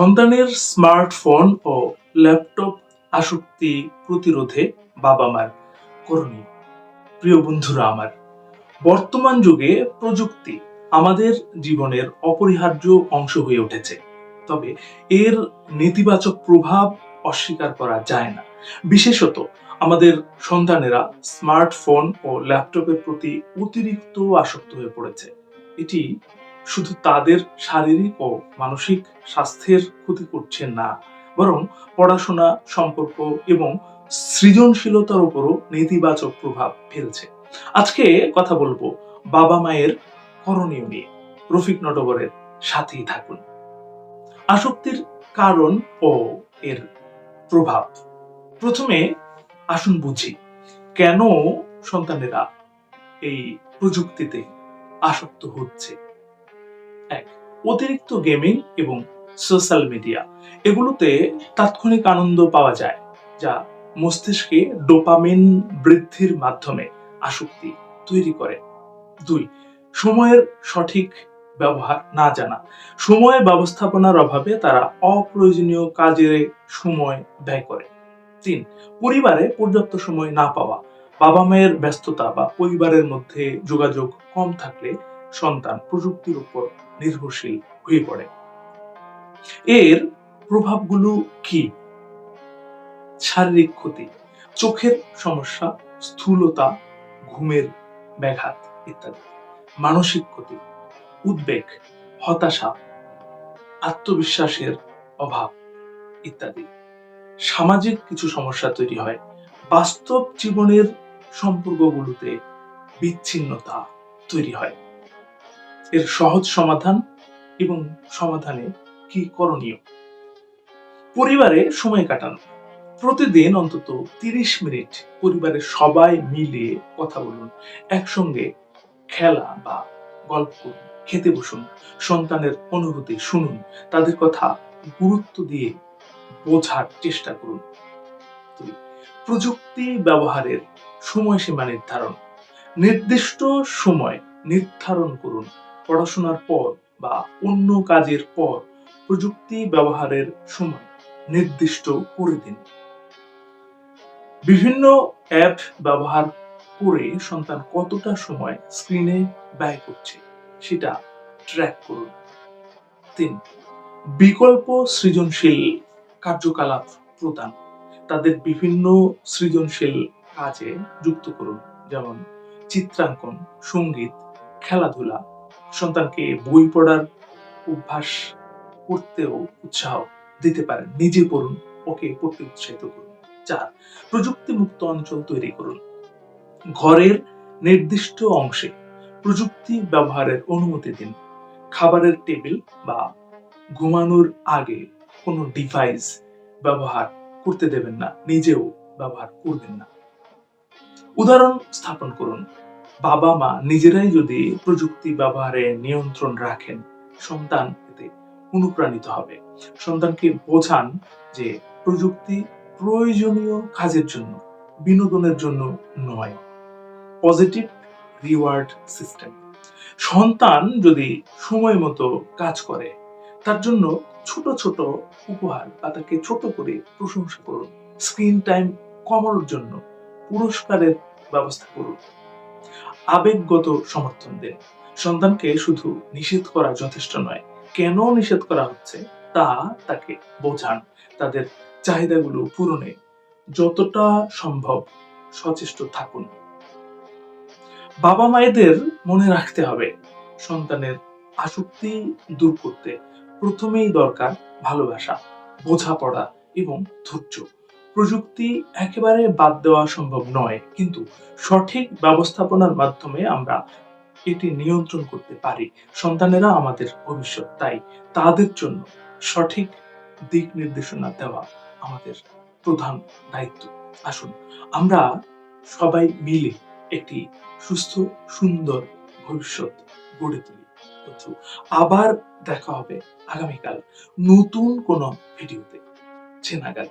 সন্তানের স্মার্টফোন ও ল্যাপটপ আসক্তি প্রতিরোধে বাবা মার করণীয়। প্রিয় বন্ধুরা আমার, বর্তমান যুগে প্রযুক্তি আমাদের জীবনের অপরিহার্য অংশ হয়ে উঠেছে। তবে এর নেতিবাচক প্রভাব অস্বীকার করা যায় না। বিশেষত আমাদের সন্তানেরা স্মার্টফোন ও ল্যাপটপের প্রতি অতিরিক্ত আসক্ত হয়ে পড়েছে। এটি শুধু তাদের শারীরিক ও মানসিক স্বাস্থ্যের ক্ষতি করছে না, বরং পড়াশোনা, সম্পর্ক এবং সৃজনশীলতার উপরও নেতিবাচক প্রভাব ফেলছে। আজকে কথা বলব বাবা মায়ের করণীয় নিয়ে। রফিক নটবরের সাথেই থাকুন। আসক্তির কারণ ও এর প্রভাব। প্রথমে আসুন বুঝি, কেন সন্তানেরা এই প্রযুক্তিতে আসক্ত হচ্ছে? এক, অতিরিক্ত গেমিং এবং সোশ্যাল মিডিয়া। এগুলোতে তাৎক্ষণিক আনন্দ পাওয়া যায়, যা মস্তিষ্কে ডোপামিন বৃদ্ধির মাধ্যমে আসক্তি তৈরি করে। দুই, সময়ের সঠিক ব্যবহার না জানা। সময় ব্যবস্থাপনার অভাবে তারা অপ্রয়োজনীয় কাজে সময় ব্যয় করে। তিন, পরিবারে পর্যাপ্ত সময় না পাওয়া। বাবা মায়ের ব্যস্ততা বা পরিবারের মধ্যে যোগাযোগ কম থাকলে সন্তান প্রযুক্তির উপর নির্ভরশীল হয়ে পড়ে। এর প্রভাবগুলো কি? শারীরিক ক্ষতি, চোখের সমস্যা, স্থূলতা, ঘুমের ব্যাঘাত ইত্যাদি। মানসিক ক্ষতি, উদ্বেগ, হতাশা, আত্মবিশ্বাসের অভাব ইত্যাদি। সামাজিক কিছু সমস্যা তৈরি হয়। বাস্তব জীবনের সম্পর্কগুলোতে বিচ্ছিন্নতা তৈরি হয়। এর সহজ সমাধান এবং সমাধানে কি করণীয়? পরিবারে সময় কাটানো। প্রতিদিন অন্তত তিরিশ মিনিট পরিবারের সবাই মিলে কথা বলুন, একসঙ্গে খেলা বা গল্প করুন, খেতে বসুন, সন্তানের অনুভূতি শুনুন, তাদের কথা গুরুত্ব দিয়ে বোঝার চেষ্টা করুন। প্রযুক্তি ব্যবহারের সময়সীমা নির্ধারণ। নির্দিষ্ট সময় নির্ধারণ করুন। পড়াশোনার পর বা অন্য কাজের পর প্রযুক্তি ব্যবহারের সময় নির্দিষ্ট করে দিন। বিভিন্ন অ্যাপ ব্যবহার করে সন্তান কতটা সময় স্ক্রিনে ব্যয় করছে সেটা ট্র্যাক করুন। তিন, বিকল্প সৃজনশীল কার্যকলাপ প্রদান। তাদের বিভিন্ন সৃজনশীল কাজে যুক্ত করুন, যেমন চিত্রাঙ্কন, সংগীত, খেলাধুলা সন্তানকে বই পড়ার অভ্যাস করতেও উৎসাহ দিতে পারেন। নিজে পড়ুন, ওকে পড়তে উৎসাহিত করুন। চার প্রযুক্তি মুক্ত অঞ্চল তৈরি করুন। ঘরের নির্দিষ্ট অংশে প্রযুক্তি ব্যবহারের অনুমতি দিন। খাবারের টেবিল বা ঘুমানোর আগে কোনো ডিভাইস ব্যবহার করতে দেবেন না। নিজেও ব্যবহার করবেন না। উদাহরণ স্থাপন করুন। বাবা মা নিজেরাই যদি প্রযুক্তি ব্যবহারে নিয়ন্ত্রণ রাখেন, সন্তান এতে অনুপ্রাণিত হবে। সন্তানকে বোঝান যে প্রযুক্তি প্রয়োজনীয় কাজের জন্য, বিনোদনের জন্য নয় পজিটিভ রিওয়ার্ড সিস্টেম সন্তান যদি সময় মতো কাজ করে, তার জন্য ছোট ছোট উপহার বা তাকে ছোট করে প্রশংসা করুন। স্ক্রিন টাইম কমানোর জন্য পুরস্কারের ব্যবস্থা করুন। আবেগগত সমর্থন দেন সন্তানকে শুধু নিষেধ করা যথেষ্ট নয়, কেন নিষেধ করা হচ্ছে তা তাকে বোঝান। তাদের চাহিদাগুলো পূরণে যতটা সম্ভব সচেষ্ট থাকুন। বাবা মায়েদের মনে রাখতে হবে, সন্তানের আসক্তি দূর করতে প্রথমেই দরকার ভালোবাসা, বোঝাপড়া এবং ধৈর্য। প্রযুক্তি একেবারে বাদ দেওয়া সম্ভব নয়, কিন্তু সঠিক ব্যবস্থাপনার মাধ্যমে আমরা এটি নিয়ন্ত্রণ করতে পারি। সন্তানেরা আমাদের ভবিষ্যৎ, তাই তাদের জন্য সঠিক দিক নির্দেশনা দেওয়া আমাদের প্রধান দায়িত্ব। আসুন, আমরা সবাই মিলে একটি সুস্থ, সুন্দর ভবিষ্যৎ গড়ে তুলি। আবার দেখা হবে আগামীকাল নতুন কোন ভিডিওতে। চেনাগাদ